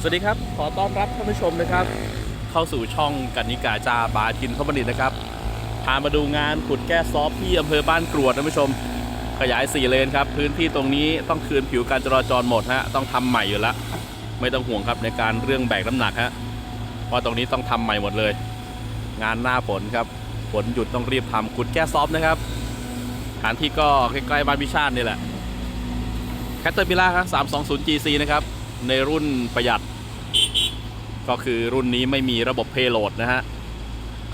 สวัสดีครับ ขอต้อนรับท่านผู้ชมนะครับ เข้าสู่ช่องกันนิกาจาบาจินพบัณฑิตนะครับ พามาดูงานขุดแก้ซอฟที่อำเภอบ้านกรวดท่านผู้ชม ขยาย 4 เลนครับ พื้นที่ตรงนี้ต้องคืนผิวการจราจรหมดฮะต้องทำใหม่อยู่แล้วไม่ต้องห่วงครับในการเรื่องแบกน้ำหนักฮะเพราะตรงนี้ต้องทำใหม่หมดเลย งานหน้าฝนครับฝนหยุดต้องรีบทำขุดแก้ซอฟนะครับสถานที่ก็ใกล้ๆบ้านพิชาตินี่แหละแคตเตอร์พิล่าครับ 320 GC นะครับในรุ่นประหยัด ก็คือรุ่นนี้ไม่มีระบบเพโลดนะฮะ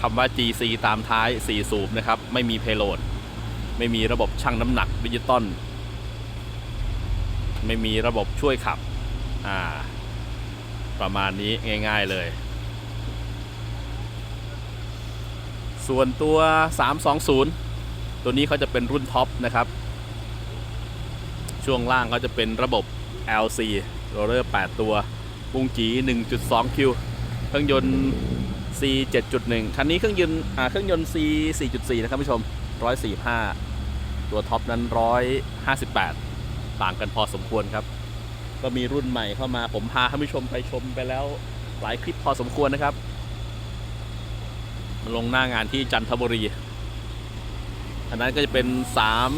คำว่า GC ตามท้าย 4 สูบนะครับ ไม่มีเพโลด ไม่มีระบบชั่งน้ำหนักดิจิตอลไม่มีระบบช่วยขับ อ่า ประมาณนี้ง่าย ๆเลย ส่วนตัว 320 ตัวนี้เขาจะเป็นรุ่นท็อปนะครับ ช่วงล่างเขาจะเป็นระบบ LC โรเลอร์ 8 ตัว ปุงจี1.2 คิว เครื่องยนต์ C 7.1 คันนี้เครื่องยนต์เครื่องยนต์ C 4.4 นะครับผู้ชม 145 ตัวท็อปนั้น 158 ต่างกันพอสมควรครับ ก็มีรุ่นใหม่เข้ามา ผมพาท่านผู้ชมไปชมไปแล้วหลายคลิปพอสมควรนะครับมาลงหน้างานที่จันทบุรีอันนั้นก็จะเป็น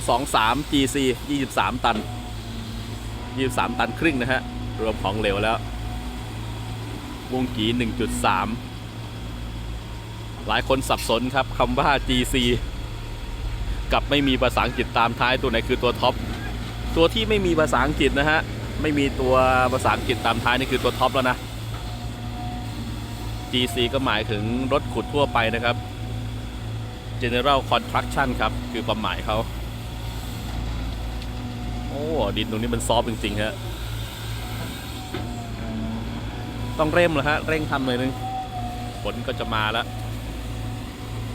323 GC 23 ตัน 23 ตันครึ่งนะฮะ รวมของเหลวแล้ว วงกี 1.3 หลายคนสับสนครับคำว่า GC กับไม่มีภาษาอังกฤษตามท้ายตัวไหนคือตัวท็อป ตัวที่ไม่มีภาษาอังกฤษนะฮะ ไม่มีตัวภาษาอังกฤษตามท้ายนี่คือตัวท็อปแล้วนะ GC ก็หมายถึงรถขุดทั่วไปนะครับ General Construction ครับ คือความหมายเขา โอ้ ดินตรงนี้มันซอฟต์จริงๆฮะ ต้องเร่งแล้วฮะ เร่งทำเลยนึงฝนก็จะมาแล้ว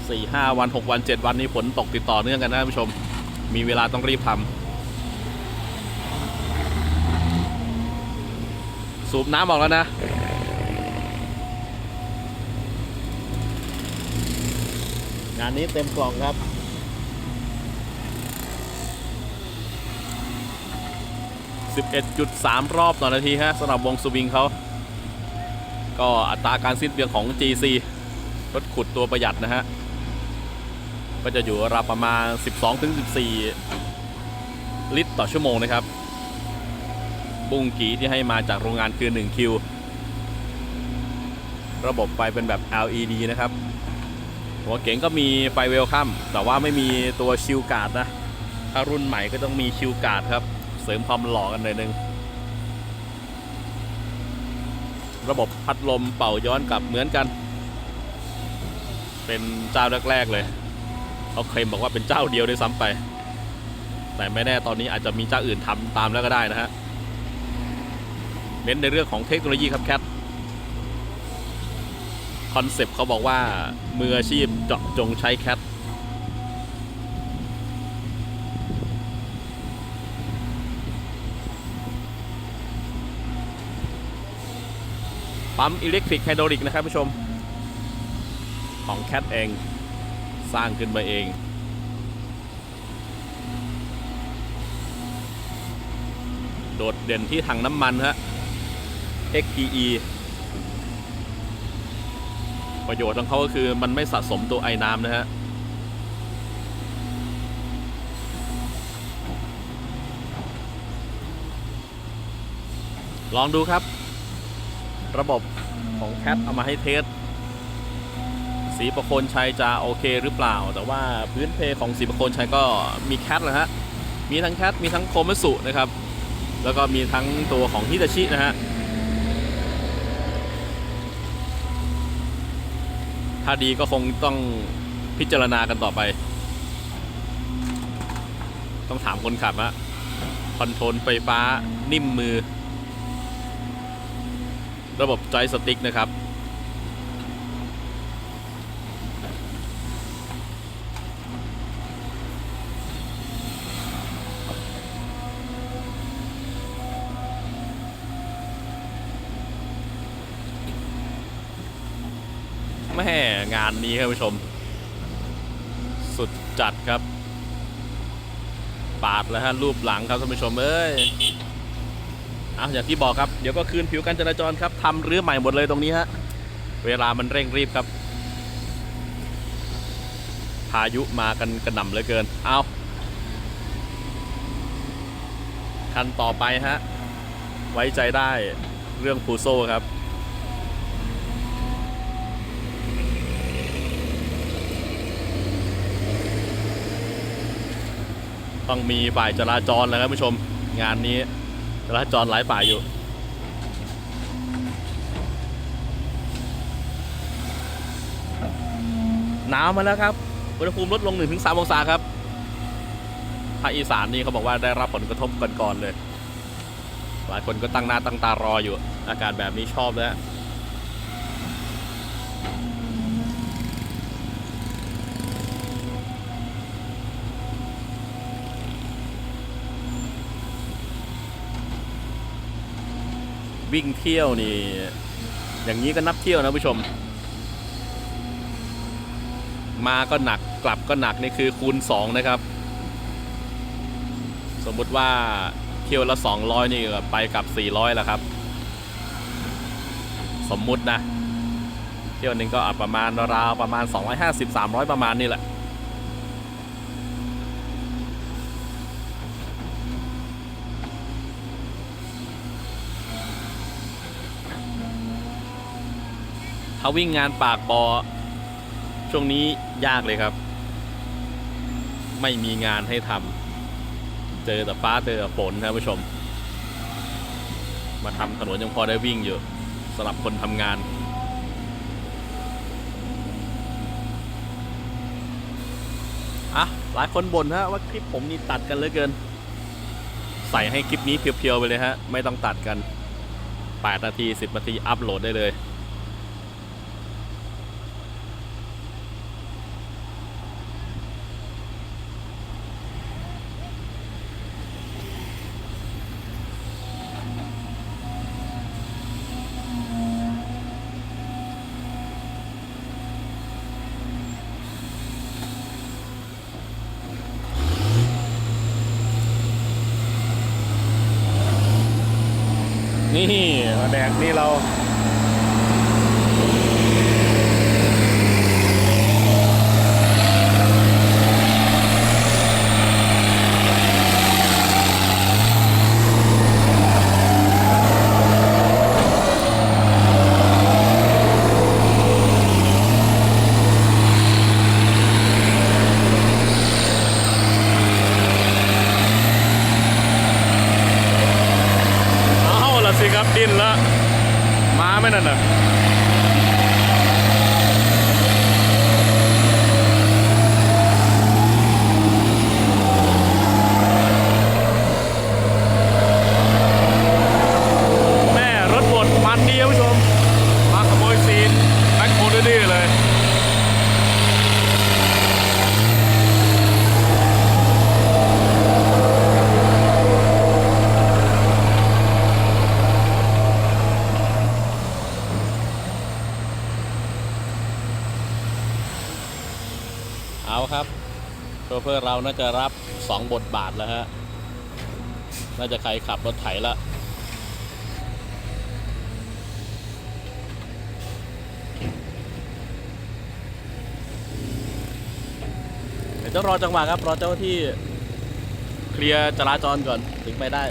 สี่ห้าวันหกวันเจ็ดวันนี้ฝนตกติดต่อเนื่องกันนะท่านผู้ชม มีเวลาต้องรีบทำสูบน้ำออกแล้วนะงานนี้เต็มกล่องครับ 11.3 รอบต่อนาทีฮะสำหรับวงสวิงเขา ก็อัตราการสิ้นเปลืองของ GC รถขุดตัวประหยัดนะฮะ ก็จะอยู่ราวประมาณ 12-14 ลิตรต่อชั่วโมงนะครับ บุ้งกีที่ให้มาจากโรงงานคือ 1 คิว ระบบไฟเป็นแบบ LED นะครับ หัวเก๋งก็มีไฟเวลคัมแต่ว่าไม่มีตัวชิลการ์ดนะ ถ้ารุ่นใหม่ก็ต้องมีชิลการ์ดครับ เสริมความหล่อกันหน่อยนึง ระบบพัดลมเป่าย้อนกลับเหมือนกัน เป็นเจ้าแรกๆเลยเขาเคลมบอกว่าเป็นเจ้าเดียวด้วยซ้ำไป แต่ไม่แน่ตอนนี้อาจจะมีเจ้าอื่นทำตามแล้วก็ได้นะฮะเน้นในเรื่องของเทคโนโลยีครับแคทคอนเซปต์เขาบอกว่ามืออาชีพเจาะจงใช้แคท ปั๊มอิเล็กทริกไฮดรอลิกนะครับผู้ชม ของแคทเองสร้างขึ้นมาเองโดดเด่นที่ถังน้ำมันฮะ XPE ประโยชน์ของเขาก็คือมันไม่สะสมตัวไอ้น้ำนะฮะ ลองดูครับ ระบบของแคทเอามาให้เทสสีประโคนชัยจะโอเคหรือเปล่า แต่ว่าพื้นเพของสีประโคนชัยก็มีแคทนะฮะมีทั้งแคทมีทั้งโคมัสุนะครับ แล้วก็มีทั้งตัวของฮิตาชินะฮะถ้าดีก็คงต้องพิจารณากันต่อไป ต้องถามคนขับอะคอนโทรลไฟฟ้านิ่มมือ ระบบจอยสติ๊กนะครับ แม่งานนี้ครับผู้ชม สุดจัดครับ ปาดแล้วฮะรูปหลังครับท่านผู้ชมเอ้ย เอาอย่างที่บอกครับเดี๋ยวก็คืนผิวการจราจรครับทำรื้อใหม่หมดเลยตรงนี้ฮะเวลามันเร่งรีบครับ พายุมากันกระหน่ำเหลือเกิน เอาคันต่อไปฮะ ไว้ใจได้เรื่องฟูโซครับ ต้องมีฝ่ายจราจรแล้วครับผู้ชมงานนี้ จราจรหลายป่าอยู่ หนาวมาแล้วครับ อุณหภูมิลดลง 1-3 องศาครับภาคอีสานนี่เขาบอกว่าได้รับผลกระทบก่อนๆเลย หลายคนก็ตั้งหน้าตั้งตารออยู่ อากาศแบบนี้ชอบแล้ว วิ่งเที่ยวนี่ อย่างนี้ก็นับเที่ยวนะผู้ชม มาก็หนักกลับก็หนักนี่คือคูณ 2 นะครับ สมมุติว่าเที่ยวละ 200 นี่ก็ไปกลับ 400แล้วครับ สมมุตินะ เที่ยวหนึงก็ประมาณราวประมาณ 250-300 ประมาณนี่แหละ ถ้าวิ่งงานปากบอช่วงนี้ยากเลยครับ ไม่มีงานให้ทำเจอแต่ฟ้าเจอแต่ฝนครับผู้ชม มาทำถนนยังพอได้วิ่งอยู่สำหรับคนทำงานอะหลายคนบ่นฮะว่าคลิปผมนี่ตัดกันเหลือเกิน ใส่ให้คลิปนี้เพียวๆไปเลยฮะ ไม่ต้องตัดกัน 8 นาที 10 นาทีอัพโหลดได้เลย นี่แดกนี่เราละสิครับ ดิ้นละมาไม่นั่นน่ะแม่รถบดมันดีครับผู้ชม มาขโมยซีนแบ็คโฮดื้อๆเลย เอาครับโช เฟอร์เราน่าจะรับ 2 บทบาทแล้วฮะ น่าจะใครขับรถไถละเดี๋ยวจะรอจังหวะครับ รอเจ้าที่เคลียร์จราจรก่อนถึงไปได้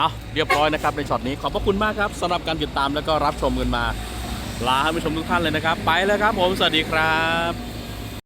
เอาเรียบร้อยนะครับในช็อตนี้ขอบพระคุณมากครับสำหรับการติดตามแล้วก็รับชมกันมา ลาท่านผู้ชมทุกท่านเลยนะครับ ไปแล้วครับผมสวัสดีครับ